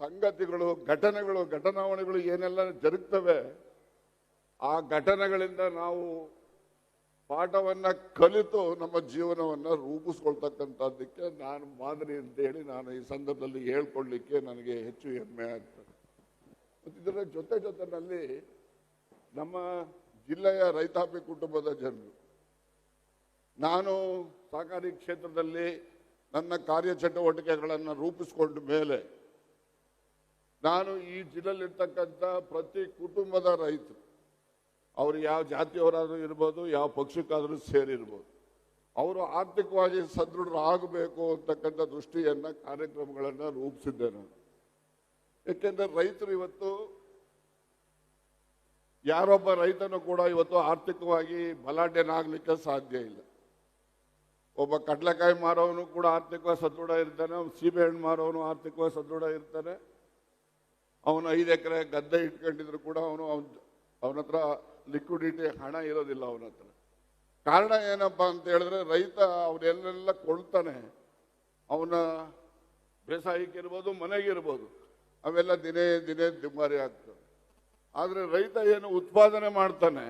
ಸಂಗತಿಗಳು, ಘಟನೆಗಳು, ಘಟನಾವಣೆಗಳು ಏನೆಲ್ಲ ಜರುಗ್ತವೆ ಆ ಘಟನೆಗಳಿಂದ ನಾವು ಪಾಠವನ್ನ ಕಲಿತು ನಮ್ಮ ಜೀವನವನ್ನ ರೂಪಿಸ್ಕೊಳ್ತಕ್ಕಂಥದ್ದಕ್ಕೆ ನಾನು ಮಾದರಿ ಅಂತೇಳಿ ನಾನು ಈ ಸಂದರ್ಭದಲ್ಲಿ ಹೇಳ್ಕೊಳ್ಳಿಕ್ಕೆ ನನಗೆ ಹೆಚ್ಚು ಹೆಮ್ಮೆ ಆಗ್ತದೆ. ಮತ್ತು ಇದರ ಜೊತೆ ಜೊತೆನಲ್ಲಿ ನಮ್ಮ ಜಿಲ್ಲೆಯ ರೈತಾಪಿ ಕುಟುಂಬದ ಜನರು, ನಾನು ಸಹಕಾರಿ ಕ್ಷೇತ್ರದಲ್ಲಿ ನನ್ನ ಕಾರ್ಯಚಟುವಟಿಕೆಗಳನ್ನು ರೂಪಿಸಿಕೊಂಡ ಮೇಲೆ ನಾನು ಈ ಜಿಲ್ಲೆಯಲ್ಲಿರ್ತಕ್ಕಂಥ ಪ್ರತಿ ಕುಟುಂಬದ ರೈತರು ಅವರು ಯಾವ ಜಾತಿಯವರಾದರೂ ಇರ್ಬೋದು, ಯಾವ ಪಕ್ಷಕ್ಕಾದರೂ ಸೇರಿರ್ಬೋದು. ಅವರು ಆರ್ಥಿಕವಾಗಿ ಸದೃಢರಾಗಬೇಕು ಅಂತಕ್ಕಂಥ ದೃಷ್ಟಿಯನ್ನು ಕಾರ್ಯಕ್ರಮಗಳನ್ನು ರೂಪಿಸಿದ್ದೆ ನಾನು. ಏಕೆಂದರೆ ರೈತರು ಇವತ್ತು, ಯಾರೊಬ್ಬ ರೈತನು ಕೂಡ ಇವತ್ತು ಆರ್ಥಿಕವಾಗಿ ಬಲಾಢ್ಯನಾಗಲಿಕ್ಕೆ ಸಾಧ್ಯ ಇಲ್ಲ. ಒಬ್ಬ ಕಡಲೆಕಾಯಿ ಮಾರೋನು ಕೂಡ ಆರ್ಥಿಕವಾಗಿ ಸದೃಢ ಇರ್ತಾನೆ ಅವ್ನು ಸೀಬೆಹಣ್ಣು ಮಾರೋನು ಆರ್ಥಿಕವಾಗಿ ಸದೃಢ ಇರ್ತಾನೆ. ಅವನು ಐದು ಎಕರೆ ಗದ್ದೆ ಇಟ್ಕೊಂಡಿದ್ರು ಕೂಡ ಅವನು, ಅವನ ಅವನ ಹತ್ರ ಲಿಕ್ವಿಡಿಟಿ ಹಣ ಇರೋದಿಲ್ಲ ಅವನ ಹತ್ರ. ಕಾರಣ ಏನಪ್ಪಾ ಅಂತ ಹೇಳಿದ್ರೆ ರೈತ ಅವನೆಲ್ಲೆಲ್ಲ ಕೊಳ್ತಾನೆ ಅವನ ಬೇಸಾಯಕ್ಕಿರ್ಬೋದು ಮನೆಗಿರ್ಬೋದು ಅವೆಲ್ಲ ದಿನೇ ದಿನೇ ದುಬಾರಿ ಆಗ್ತದೆ ಆದರೆ ರೈತ ಏನು ಉತ್ಪಾದನೆ ಮಾಡ್ತಾನೆ,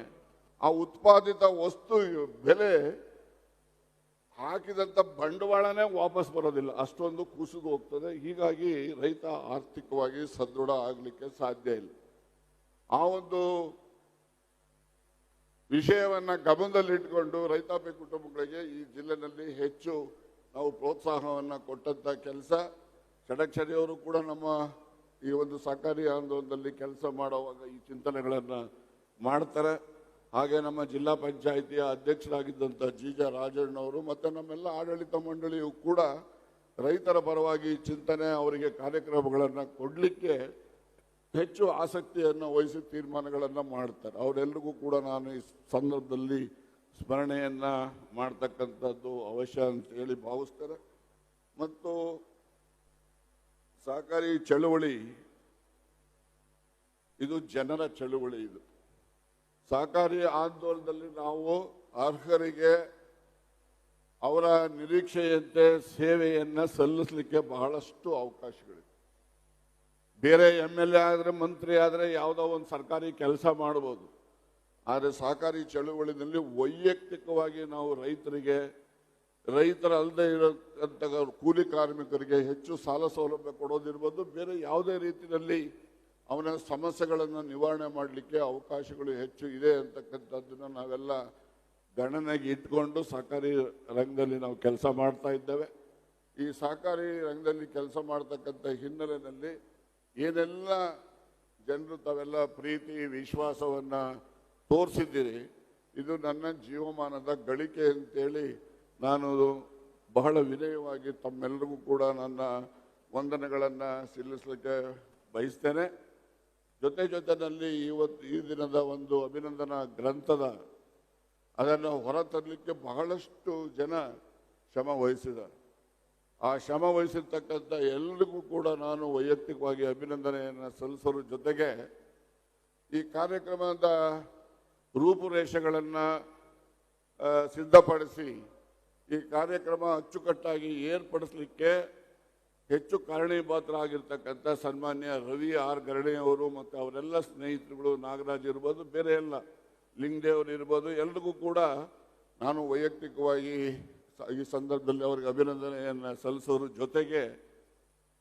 ಆ ಉತ್ಪಾದಿತ ವಸ್ತು ಬೆಲೆ ಹಾಕಿದಂಥ ಬಂಡವಾಳನೇ ವಾಪಸ್ ಬರೋದಿಲ್ಲ. ಅಷ್ಟೊಂದು ಕುಸಿದು ಹೋಗ್ತದೆ. ಹೀಗಾಗಿ ರೈತ ಆರ್ಥಿಕವಾಗಿ ಸದೃಢ ಆಗಲಿಕ್ಕೆ ಸಾಧ್ಯ ಇಲ್ಲ. ಆ ಒಂದು ವಿಷಯವನ್ನ ಗಮನದಲ್ಲಿಟ್ಕೊಂಡು ರೈತಾಪಿ ಕುಟುಂಬಗಳಿಗೆ ಈ ಜಿಲ್ಲೆನಲ್ಲಿ ಹೆಚ್ಚು ನಾವು ಪ್ರೋತ್ಸಾಹವನ್ನು ಕೊಟ್ಟಂಥ ಕೆಲಸ. ಷಡಕ್ಷರಿಯವರು ಕೂಡ ನಮ್ಮ ಈ ಒಂದು ಸಹಕಾರಿ ಆಂದೋಲನದಲ್ಲಿ ಕೆಲಸ ಮಾಡುವಾಗ ಈ ಚಿಂತನೆಗಳನ್ನು ಮಾಡ್ತಾರೆ. ಹಾಗೆ ನಮ್ಮ ಜಿಲ್ಲಾ ಪಂಚಾಯಿತಿಯ ಅಧ್ಯಕ್ಷರಾಗಿದ್ದಂಥ ಜೀಜ ರಾಜಣ್ಣವರು ಮತ್ತು ನಮ್ಮೆಲ್ಲ ಆಡಳಿತ ಮಂಡಳಿಯು ಕೂಡ ರೈತರ ಪರವಾಗಿ ಚಿಂತನೆ ಅವರಿಗೆ ಕಾರ್ಯಕ್ರಮಗಳನ್ನು ಕೊಡಲಿಕ್ಕೆ ಹೆಚ್ಚು ಆಸಕ್ತಿಯನ್ನು ವಹಿಸಿ ತೀರ್ಮಾನಗಳನ್ನು ಮಾಡ್ತಾರೆ. ಅವರೆಲ್ಲರಿಗೂ ಕೂಡ ನಾನು ಈ ಸಂದರ್ಭದಲ್ಲಿ ಸ್ಮರಣೆಯನ್ನ ಮಾಡ್ತಕ್ಕಂಥದ್ದು ಅವಶ್ಯ ಅಂತ ಹೇಳಿ ಭಾವಿಸ್ತಾರೆ ಮತ್ತು ಸಹಕಾರಿ ಚಳುವಳಿ, ಇದು ಜನರ ಚಳುವಳಿ ಇದು. ಸಹಕಾರಿ ಆಂದೋಲನದಲ್ಲಿ ನಾವು ಅರ್ಹರಿಗೆ ಅವರ ನಿರೀಕ್ಷೆಯಂತೆ ಸೇವೆಯನ್ನ ಸಲ್ಲಿಸಲಿಕ್ಕೆ ಬಹಳಷ್ಟು ಅವಕಾಶಗಳಿವೆ. ಬೇರೆ ಎಂ ಎಲ್ ಎ ಆದರೆ, ಮಂತ್ರಿ ಆದರೆ ಯಾವುದೋ ಒಂದು ಸರ್ಕಾರಿ ಕೆಲಸ ಮಾಡ್ಬೋದು. ಆದರೆ ಸಹಕಾರಿ ಚಳುವಳಿನಲ್ಲಿ ವೈಯಕ್ತಿಕವಾಗಿ ನಾವು ರೈತರಿಗೆ ರೈತರ ಅಲ್ಲದೆ ಇರತಕ್ಕಂಥ ಕೂಲಿ ಕಾರ್ಮಿಕರಿಗೆ ಹೆಚ್ಚು ಸಾಲ ಸೌಲಭ್ಯ ಕೊಡೋದಿರ್ಬೋದು ಬೇರೆ ಯಾವುದೇ ರೀತಿಯಲ್ಲಿ ಅವನ ಸಮಸ್ಯೆಗಳನ್ನು ನಿವಾರಣೆ ಮಾಡಲಿಕ್ಕೆ ಅವಕಾಶಗಳು ಹೆಚ್ಚು ಇದೆ ಅಂತಕ್ಕಂಥದ್ದನ್ನು ನಾವೆಲ್ಲ ಗಣನೆಗೆ ಇಟ್ಕೊಂಡು ಸಹಕಾರಿ ರಂಗದಲ್ಲಿ ನಾವು ಕೆಲಸ ಮಾಡ್ತಾ ಇದ್ದೇವೆ. ಈ ಸಹಕಾರಿ ರಂಗದಲ್ಲಿ ಕೆಲಸ ಮಾಡ್ತಕ್ಕಂಥ ಹಿನ್ನೆಲೆಯಲ್ಲಿ ಏನೆಲ್ಲ ಜನರು ತಾವೆಲ್ಲ ಪ್ರೀತಿ, ವಿಶ್ವಾಸವನ್ನು ತೋರಿಸಿದ್ದೀರಿ. ಇದು ನನ್ನ ಜೀವಮಾನದ ಗಳಿಕೆ ಅಂತೇಳಿ ನಾನು ಬಹಳ ವಿನಯವಾಗಿ ತಮ್ಮೆಲ್ಲರಿಗೂ ಕೂಡ ನನ್ನ ವಂದನೆಗಳನ್ನು ಸಲ್ಲಿಸಲಿಕ್ಕೆ ಬಯಸ್ತೇನೆ. ಜೊತೆ ಜೊತೆಯಲ್ಲಿ ಇವತ್ತು ಈ ದಿನದ ಒಂದು ಅಭಿನಂದನಾ ಗ್ರಂಥದ ಅದನ್ನು ಹೊರತರಲಿಕ್ಕೆ ಬಹಳಷ್ಟು ಜನ ಶ್ರಮ ವಹಿಸಿದ್ದಾರೆ. ಆ ಶ್ರಮ ವಹಿಸಿರ್ತಕ್ಕಂಥ ಎಲ್ರಿಗೂ ಕೂಡ ನಾನು ವೈಯಕ್ತಿಕವಾಗಿ ಅಭಿನಂದನೆಯನ್ನು ಸಲ್ಲಿಸೋದ್ರ ಜೊತೆಗೆ ಈ ಕಾರ್ಯಕ್ರಮದ ರೂಪುರೇಷೆಗಳನ್ನು ಸಿದ್ಧಪಡಿಸಿ ಈ ಕಾರ್ಯಕ್ರಮ ಅಚ್ಚುಕಟ್ಟಾಗಿ ಏರ್ಪಡಿಸಲಿಕ್ಕೆ ಹೆಚ್ಚು ಕಾರಣೀಭೂತರಾಗಿರ್ತಕ್ಕಂಥ ಸನ್ಮಾನ್ಯ ರವಿ ಆರ್ ಗರಣೆ ಅವರು ಮತ್ತು ಅವರೆಲ್ಲ ಸ್ನೇಹಿತರುಗಳು ನಾಗರಾಜ್ ಇರ್ಬೋದು, ಬೇರೆ ಎಲ್ಲ ಲಿಂಗದೇವರು ಇರ್ಬೋದು, ಎಲ್ರಿಗೂ ಕೂಡ ನಾನು ವೈಯಕ್ತಿಕವಾಗಿ ಈ ಸಂದರ್ಭದಲ್ಲಿ ಅವರಿಗೆ ಅಭಿನಂದನೆಯನ್ನು ಸಲ್ಲಿಸೋದ್ರ ಜೊತೆಗೆ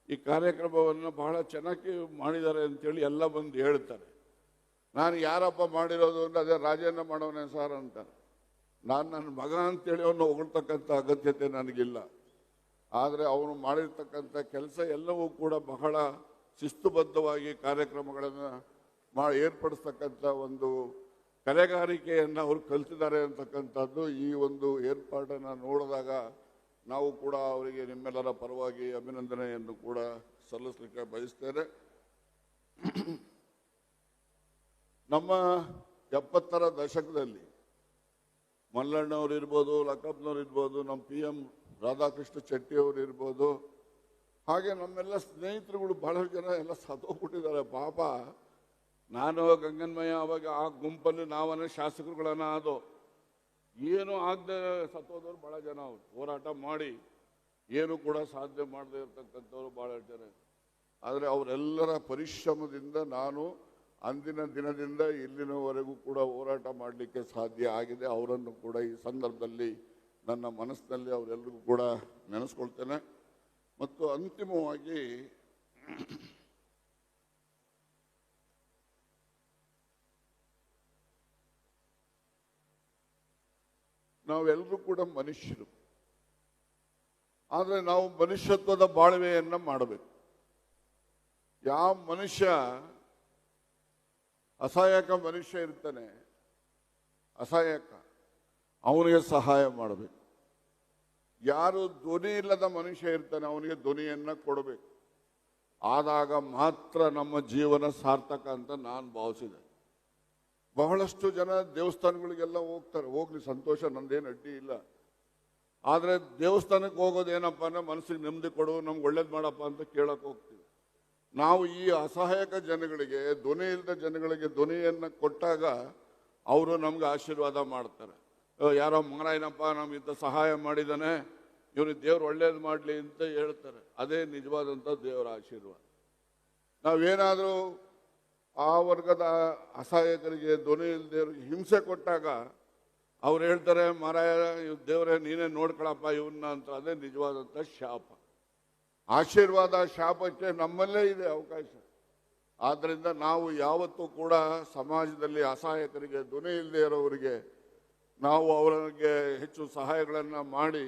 ಈ ಕಾರ್ಯಕ್ರಮವನ್ನು ಬಹಳ ಚೆನ್ನಾಗಿ ಮಾಡಿದ್ದಾರೆ ಅಂತೇಳಿ ಎಲ್ಲ ಬಂದು ಹೇಳ್ತಾರೆ. ನಾನು ಯಾರಪ್ಪ ಮಾಡಿರೋದು ಅಂದರೆ ಅದೇ ರಾಜೇಂದ್ರ ಮಾಡೋನೇ ಸರ್ ಅಂತಾರೆ. ನಾನು ನನ್ನ ಮಗ ಅಂತೇಳಿ ಅವನು ಹೊಗಳ್ತಕ್ಕಂಥ ಅಗತ್ಯತೆ ನನಗಿಲ್ಲ. ಆದರೆ ಅವನು ಮಾಡಿರ್ತಕ್ಕಂಥ ಕೆಲಸ ಎಲ್ಲವೂ ಕೂಡ ಬಹಳ ಶಿಸ್ತುಬದ್ಧವಾಗಿ ಕಾರ್ಯಕ್ರಮಗಳನ್ನು ಮಾ ಏರ್ಪಡಿಸ್ತಕ್ಕಂಥ ಒಂದು ಕಲೆಗಾರಿಕೆಯನ್ನು ಅವರು ಕಲ್ತಿದ್ದಾರೆ ಅಂತಕ್ಕಂಥದ್ದು ಈ ಒಂದು ಏರ್ಪಾಟನ್ನು ನೋಡಿದಾಗ ನಾವು ಕೂಡ ಅವರಿಗೆ ನಿಮ್ಮೆಲ್ಲರ ಪರವಾಗಿ ಅಭಿನಂದನೆಯನ್ನು ಕೂಡ ಸಲ್ಲಿಸಲಿಕ್ಕೆ ಬಯಸ್ತೇನೆ. ನಮ್ಮ ಎಪ್ಪತ್ತರ ದಶಕದಲ್ಲಿ ಮಲ್ಲಣ್ಣವ್ರು ಇರ್ಬೋದು ಲಕ್ಕಪ್ಪನವ್ರು ಇರ್ಬೋದು, ನಮ್ಮ ಪಿ ಎಂ ರಾಧಾಕೃಷ್ಣ ಶೆಟ್ಟಿ ಅವರು ಇರ್ಬೋದು, ಹಾಗೆ ನಮ್ಮೆಲ್ಲ ಸ್ನೇಹಿತರುಗಳು ಬಹಳಷ್ಟು ಜನ ಎಲ್ಲ ಸತ್ತೋಗ್ಬಿಟ್ಟಿದ್ದಾರೆ. ಪಾಪ ನಾನು ಗಂಗನ್ಮಯ, ಅವಾಗ ಆ ಗುಂಪಲ್ಲಿ ನಾವನ್ನ ಶಾಸಕರುಗಳನ್ನ ಆದೋ. ಏನು ಆಗದೆ ಸತ್ತೋದವ್ರು ಬಹಳ ಜನ ಅವ್ರು. ಹೋರಾಟ ಮಾಡಿ ಏನು ಕೂಡ ಸಾಧ್ಯ ಮಾಡದೇ ಇರತಕ್ಕಂಥವ್ರು ಬಹಳ ಜನ. ಆದರೆ ಅವರೆಲ್ಲರ ಪರಿಶ್ರಮದಿಂದ ನಾನು ಅಂದಿನ ದಿನದಿಂದ ಇಲ್ಲಿನವರೆಗೂ ಕೂಡ ಹೋರಾಟ ಮಾಡಲಿಕ್ಕೆ ಸಾಧ್ಯ ಆಗಿದೆ. ಅವರನ್ನು ಕೂಡ ಈ ಸಂದರ್ಭದಲ್ಲಿ ನನ್ನ ಮನಸ್ಸಿನಲ್ಲಿ ಅವರೆಲ್ಲರಿಗೂ ಕೂಡ ನೆನೆಸ್ಕೊಳ್ತೇನೆ. ಮತ್ತು ಅಂತಿಮವಾಗಿ ನಾವೆಲ್ಲರೂ ಕೂಡ ಮನುಷ್ಯರು. ಆದರೆ ನಾವು ಮನುಷ್ಯತ್ವದ ಬಾಳ್ವೆಯನ್ನು ಮಾಡಬೇಕು. ಯಾವ ಮನುಷ್ಯ ಅಸಹಾಯಕ ಮನುಷ್ಯ ಇರ್ತಾನೆ, ಅಸಹಾಯಕ, ಅವನಿಗೆ ಸಹಾಯ ಮಾಡಬೇಕು. ಯಾರು ಧ್ವನಿ ಇಲ್ಲದ ಮನುಷ್ಯ ಇರ್ತಾನೆ, ಅವನಿಗೆ ಧ್ವನಿಯನ್ನು ಕೊಡಬೇಕು. ಆದಾಗ ಮಾತ್ರ ನಮ್ಮ ಜೀವನ ಸಾರ್ಥಕ ಅಂತ ನಾನು ಭಾವಿಸಿದೆ. ಬಹಳಷ್ಟು ಜನ ದೇವಸ್ಥಾನಗಳಿಗೆಲ್ಲ ಹೋಗ್ತಾರೆ. ಹೋಗ್ಲಿ, ಸಂತೋಷ ನಂದೇನು ಅಡ್ಡಿ ಇಲ್ಲ. ಆದರೆ ದೇವಸ್ಥಾನಕ್ಕೆ ಹೋಗೋದೇನಪ್ಪ ಅಂದ್ರೆ ಮನಸ್ಸಿಗೆ ನೆಮ್ಮದಿ ಕೊಡು, ನಮ್ಗೆ ಒಳ್ಳೇದು ಮಾಡಪ್ಪ ಅಂತ ಕೇಳಕ್ಕೆ ಹೋಗ್ತೀವಿ. ನಾವು ಈ ಅಸಹಾಯಕ ಜನಗಳಿಗೆ, ಧ್ವನಿ ಇಲ್ಲದ ಜನಗಳಿಗೆ ಧ್ವನಿಯನ್ನು ಕೊಟ್ಟಾಗ ಅವರು ನಮ್ಗೆ ಆಶೀರ್ವಾದ ಮಾಡ್ತಾರೆ. ಯಾರೋ ಮಾರಾಯನಪ್ಪ ನಮ್ಗೆ ಇಂಥ ಸಹಾಯ ಮಾಡಿದ್ದಾನೆ ಇವನಿಗೆ ದೇವ್ರು ಒಳ್ಳೇದು ಮಾಡಲಿ ಅಂತ ಹೇಳ್ತಾರೆ. ಅದೇ ನಿಜವಾದಂಥ ದೇವರ ಆಶೀರ್ವಾದ. ನಾವೇನಾದರೂ ಆ ವರ್ಗದ ಅಸಹಾಯಕರಿಗೆ ಧ್ವನಿ ಇಲ್ಲದೆ ಹಿಂಸೆ ಕೊಟ್ಟಾಗ ಅವ್ರು ಹೇಳ್ತಾರೆ, ಮಾರಾಯ ದೇವರೇ, ನೀನೇ ನೋಡ್ಕೊಳಪ್ಪ ಇವನ್ನ ಅಂತ. ಅದೇ ನಿಜವಾದಂಥ ಶಾಪ. ಆಶೀರ್ವಾದ ಶಾಪಕ್ಕೆ ನಮ್ಮಲ್ಲೇ ಇದೆ ಅವಕಾಶ. ಆದ್ದರಿಂದ ನಾವು ಯಾವತ್ತೂ ಕೂಡ ಸಮಾಜದಲ್ಲಿ ಅಸಹಾಯಕರಿಗೆ ಧ್ವನಿ ಇಲ್ಲದೆ ಇರೋವರಿಗೆ ನಾವು ಅವರಿಗೆ ಹೆಚ್ಚು ಸಹಾಯಗಳನ್ನು ಮಾಡಿ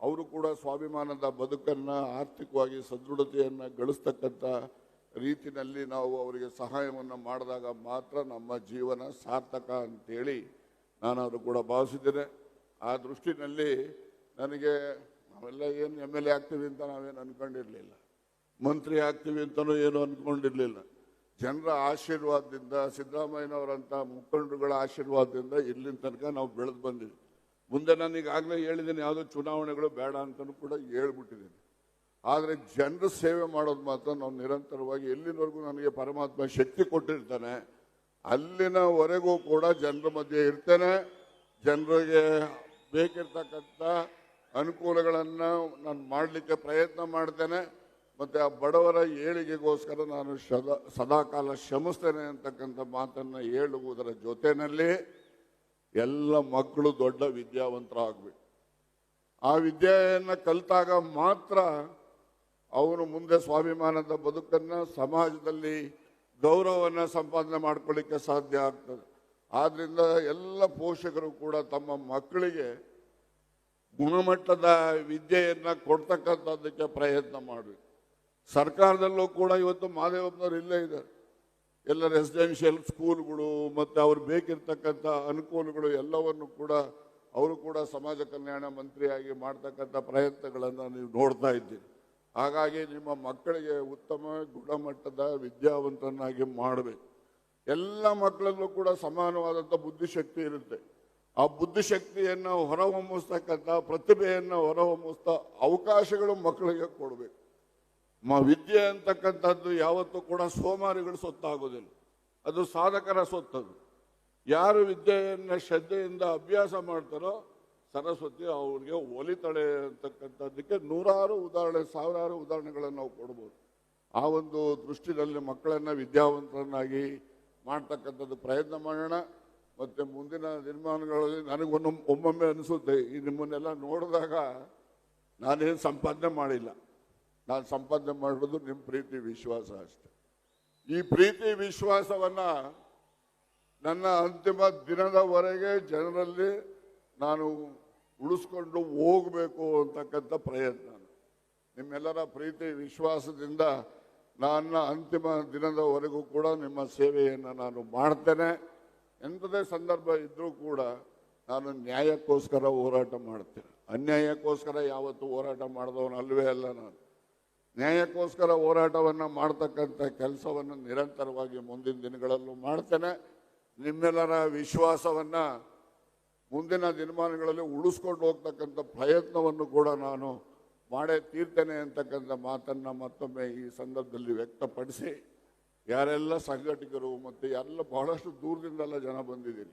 ಅವರು ಕೂಡ ಸ್ವಾಭಿಮಾನದ ಬದುಕನ್ನು ಆರ್ಥಿಕವಾಗಿ ಸದೃಢತೆಯನ್ನು ಗಳಿಸ್ತಕ್ಕಂಥ ರೀತಿನಲ್ಲಿ ನಾವು ಅವರಿಗೆ ಸಹಾಯವನ್ನು ಮಾಡಿದಾಗ ಮಾತ್ರ ನಮ್ಮ ಜೀವನ ಸಾರ್ಥಕ ಅಂತೇಳಿ ನಾನು ಅದು ಕೂಡ ಭಾವಿಸಿದ್ದೇನೆ. ಆ ದೃಷ್ಟಿನಲ್ಲಿ ನನಗೆ ನಾವೆಲ್ಲ ಏನು ಎಂ ಎಲ್ ಎ ಆಗ್ತೀವಿ ಅಂತ ನಾವೇನು ಅನ್ಕೊಂಡಿರಲಿಲ್ಲ. ಮಂತ್ರಿ ಆಗ್ತೀವಿ ಅಂತಲೂ ಏನು ಅನ್ಕೊಂಡಿರಲಿಲ್ಲ. ಜನರ ಆಶೀರ್ವಾದದಿಂದ, ಸಿದ್ದರಾಮಯ್ಯನವರಂಥ ಮುಖಂಡರುಗಳ ಆಶೀರ್ವಾದದಿಂದ ಇಲ್ಲಿನ ತನಕ ನಾವು ಬೆಳೆದು ಬಂದಿದ್ದೀವಿ ಮುಂದೆ ನಾನು ಈಗಾಗಲೇ ಹೇಳಿದ್ದೀನಿ, ಯಾವುದೋ ಚುನಾವಣೆಗಳು ಬೇಡ ಅಂತಲೂ ಕೂಡ ಹೇಳ್ಬಿಟ್ಟಿದ್ದೀನಿ. ಆದರೆ ಜನರ ಸೇವೆ ಮಾಡೋದು ಮಾತ್ರ ನಾವು ನಿರಂತರವಾಗಿ ಎಲ್ಲಿನವರೆಗೂ ನನಗೆ ಪರಮಾತ್ಮ ಶಕ್ತಿ ಕೊಟ್ಟಿರ್ತಾನೆ, ಅಲ್ಲಿನವರೆಗೂ ಕೂಡ ಜನರ ಮಧ್ಯೆ ಇರ್ತೇನೆ. ಜನರಿಗೆ ಬೇಕಿರ್ತಕ್ಕಂಥ ಅನುಕೂಲಗಳನ್ನು ನಾನು ಮಾಡಲಿಕ್ಕೆ ಪ್ರಯತ್ನ ಮಾಡ್ತೇನೆ. ಮತ್ತು ಆ ಬಡವರ ಏಳಿಗೆಗೋಸ್ಕರ ನಾನು ಸದಾ ಸದಾಕಾಲ ಶ್ರಮಿಸ್ತೇನೆ ಅಂತಕ್ಕಂಥ ಮಾತನ್ನು ಹೇಳುವುದರ ಜೊತೆಯಲ್ಲಿ ಎಲ್ಲ ಮಕ್ಕಳು ದೊಡ್ಡ ವಿದ್ಯಾವಂತರಾಗಬೇಕು. ಆ ವಿದ್ಯೆಯನ್ನು ಕಲಿತಾಗ ಮಾತ್ರ ಅವನು ಮುಂದೆ ಸ್ವಾಭಿಮಾನದ ಬದುಕನ್ನು ಸಮಾಜದಲ್ಲಿ ಗೌರವವನ್ನು ಸಂಪಾದನೆ ಮಾಡ್ಕೊಳ್ಳಿಕ್ಕೆ ಸಾಧ್ಯ ಆಗ್ತದೆ. ಆದ್ದರಿಂದ ಎಲ್ಲ ಪೋಷಕರು ಕೂಡ ತಮ್ಮ ಮಕ್ಕಳಿಗೆ ಗುಣಮಟ್ಟದ ವಿದ್ಯೆಯನ್ನು ಕೊಡ್ತಕ್ಕಂಥದ್ದಕ್ಕೆ ಪ್ರಯತ್ನ ಮಾಡಬೇಕು ಸರ್ಕಾರದಲ್ಲೂ ಕೂಡ ಇವತ್ತು ಮಾದೇವಪ್ಪನವ್ರು ಇಲ್ಲೇ ಇದ್ದಾರೆ. ಎಲ್ಲ ರೆಸಿಡೆನ್ಷಿಯಲ್ ಸ್ಕೂಲ್ಗಳು ಮತ್ತು ಅವ್ರು ಬೇಕಿರ್ತಕ್ಕಂಥ ಅನುಕೂಲಗಳು ಎಲ್ಲವನ್ನು ಕೂಡ ಅವರು ಕೂಡ ಸಮಾಜ ಕಲ್ಯಾಣ ಮಂತ್ರಿಯಾಗಿ ಮಾಡ್ತಕ್ಕಂಥ ಪ್ರಯತ್ನಗಳನ್ನು ನೀವು ನೋಡ್ತಾ ಇದ್ದೀರಿ. ಹಾಗಾಗಿ ನಿಮ್ಮ ಮಕ್ಕಳಿಗೆ ಉತ್ತಮ ಗುಣಮಟ್ಟದ ವಿದ್ಯಾವಂತನಾಗಿ ಮಾಡಬೇಕು. ಎಲ್ಲ ಮಕ್ಕಳಲ್ಲೂ ಕೂಡ ಸಮಾನವಾದಂಥ ಬುದ್ಧಿಶಕ್ತಿ ಇರುತ್ತೆ. ಆ ಬುದ್ಧಿಶಕ್ತಿಯನ್ನು ಹೊರಹೊಮ್ಮಿಸ್ತಕ್ಕಂಥ ಪ್ರತಿಭೆಯನ್ನು ಹೊರಹೊಮ್ಮಿಸ್ತಾ ಅವಕಾಶಗಳು ಮಕ್ಕಳಿಗೆ ಕೊಡಬೇಕು. ಮ ವಿದ್ಯೆ ಅಂತಕ್ಕಂಥದ್ದು ಯಾವತ್ತೂ ಕೂಡ ಸೋಮಾರಿಗಳು ಸೊತ್ತಾಗೋದಿಲ್ಲ. ಅದು ಸಾಧಕರ ಸೊತ್ತದು. ಯಾರು ವಿದ್ಯೆಯನ್ನು ಶ್ರದ್ಧೆಯಿಂದ ಅಭ್ಯಾಸ ಮಾಡ್ತಾರೋ ಸರಸ್ವತಿ ಅವ್ರಿಗೆ ಒಲಿತಾಳೆ ಅಂತಕ್ಕಂಥದ್ದಕ್ಕೆ ನೂರಾರು ಉದಾಹರಣೆ, ಸಾವಿರಾರು ಉದಾಹರಣೆಗಳನ್ನು ನಾವು ಕೊಡ್ಬೋದು. ಆ ಒಂದು ದೃಷ್ಟಿನಲ್ಲಿ ಮಕ್ಕಳನ್ನು ವಿದ್ಯಾವಂತರನ್ನಾಗಿ ಮಾಡ್ತಕ್ಕಂಥದ್ದು ಪ್ರಯತ್ನ ಮಾಡೋಣ. ಮತ್ತು ಮುಂದಿನ ನಿರ್ಮಾಣಗಳಲ್ಲಿ ನನಗೊಂದು ಒಮ್ಮೊಮ್ಮೆ ಅನಿಸುತ್ತೆ, ಈ ನಿಮ್ಮನ್ನೆಲ್ಲ ನೋಡಿದಾಗ ನಾನೇನು ಸಂಪಾದನೆ ಮಾಡಿಲ್ಲ. ನಾನು ಸಂಪಾದನೆ ಮಾಡೋದು ನಿಮ್ಮ ಪ್ರೀತಿ, ವಿಶ್ವಾಸ ಅಷ್ಟೆ. ಈ ಪ್ರೀತಿ, ವಿಶ್ವಾಸವನ್ನು ನನ್ನ ಅಂತಿಮ ದಿನದವರೆಗೆ ಜನರಲ್ಲಿ ನಾನು ಉಳಿಸ್ಕೊಂಡು ಹೋಗಬೇಕು ಅಂತಕ್ಕಂಥ ಪ್ರಯತ್ನ. ನಿಮ್ಮೆಲ್ಲರ ಪ್ರೀತಿ, ವಿಶ್ವಾಸದಿಂದ ನನ್ನ ಅಂತಿಮ ದಿನದವರೆಗೂ ಕೂಡ ನಿಮ್ಮ ಸೇವೆಯನ್ನು ನಾನು ಮಾಡ್ತೇನೆ. ಎಂಥದೇ ಸಂದರ್ಭ ಇದ್ದರೂ ಕೂಡ ನಾನು ನ್ಯಾಯಕ್ಕೋಸ್ಕರ ಹೋರಾಟ ಮಾಡ್ತೇನೆ. ಅನ್ಯಾಯಕ್ಕೋಸ್ಕರ ಯಾವತ್ತೂ ಹೋರಾಟ ಮಾಡಿದವನು ಅಲ್ಲವೇ ಅಲ್ಲ ನಾನು. ನ್ಯಾಯಕ್ಕೋಸ್ಕರ ಹೋರಾಟವನ್ನು ಮಾಡ್ತಕ್ಕಂಥ ಕೆಲಸವನ್ನು ನಿರಂತರವಾಗಿ ಮುಂದಿನ ದಿನಗಳಲ್ಲೂ ಮಾಡ್ತೇನೆ. ನಿಮ್ಮೆಲ್ಲರ ವಿಶ್ವಾಸವನ್ನು ಮುಂದಿನ ದಿನಮಾನಗಳಲ್ಲಿ ಉಳಿಸ್ಕೊಂಡು ಹೋಗ್ತಕ್ಕಂಥ ಪ್ರಯತ್ನವನ್ನು ಕೂಡ ನಾನು ಮಾಡೇ ತೀರ್ತೇನೆ ಅಂತಕ್ಕಂಥ ಮಾತನ್ನು ಮತ್ತೊಮ್ಮೆ ಈ ಸಂದರ್ಭದಲ್ಲಿ ವ್ಯಕ್ತಪಡಿಸಿ, ಯಾರೆಲ್ಲ ಸಂಘಟಕರು ಮತ್ತು ಎಲ್ಲ ಬಹಳಷ್ಟು ದೂರದಿಂದೆಲ್ಲ ಜನ ಬಂದಿದ್ದೀರಿ